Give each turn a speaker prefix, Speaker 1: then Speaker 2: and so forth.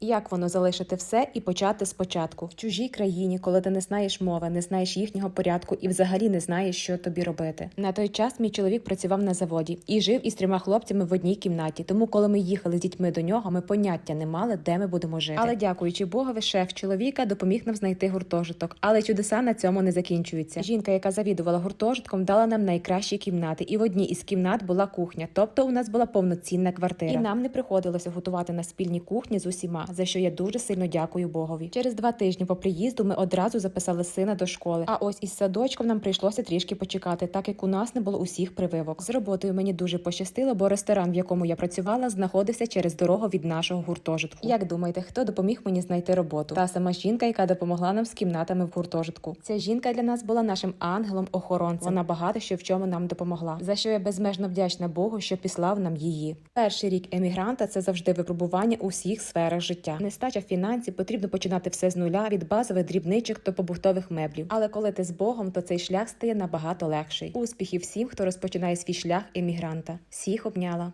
Speaker 1: Як воно залишити все і почати спочатку в чужій країні, коли ти не знаєш мови, не знаєш їхнього порядку і взагалі не знаєш, що тобі робити. На той час мій чоловік працював на заводі і жив із трьома хлопцями в одній кімнаті. Тому, коли ми їхали з дітьми до нього, ми поняття не мали, де ми будемо жити. Але дякуючи Богові, шеф чоловіка допоміг нам знайти гуртожиток. Але чудеса на цьому не закінчуються. Жінка, яка завідувала гуртожитком, дала нам найкращі кімнати, і в одній із кімнат була кухня. Тобто у нас була повноцінна квартира. І нам не приходилося готувати на спільній кухні з усіма, за що я дуже сильно дякую Богові. Через два тижні по приїзду ми одразу записали сина до школи. А ось із садочком нам прийшлося трішки почекати, так як у нас не було усіх прививок. З роботою мені дуже пощастило, бо ресторан, в якому я працювала, знаходився через дорогу від нашого гуртожитку. Як думаєте, хто допоміг мені знайти роботу? Та сама жінка, яка допомогла нам з кімнатами в гуртожитку. Ця жінка для нас була нашим ангелом-охоронцем. Вона багато що в чому нам допомогла. За що я безмежно вдячна Богу, що післав нам її. Перший рік емігранта це завжди випробування у всіх сферах життя. Нестача фінансів потрібно починати все з нуля від базових дрібничок до побутових меблів. Але коли ти з Богом, то цей шлях стає набагато легший. Успіхів всім, хто розпочинає свій шлях емігранта. Всіх обняла.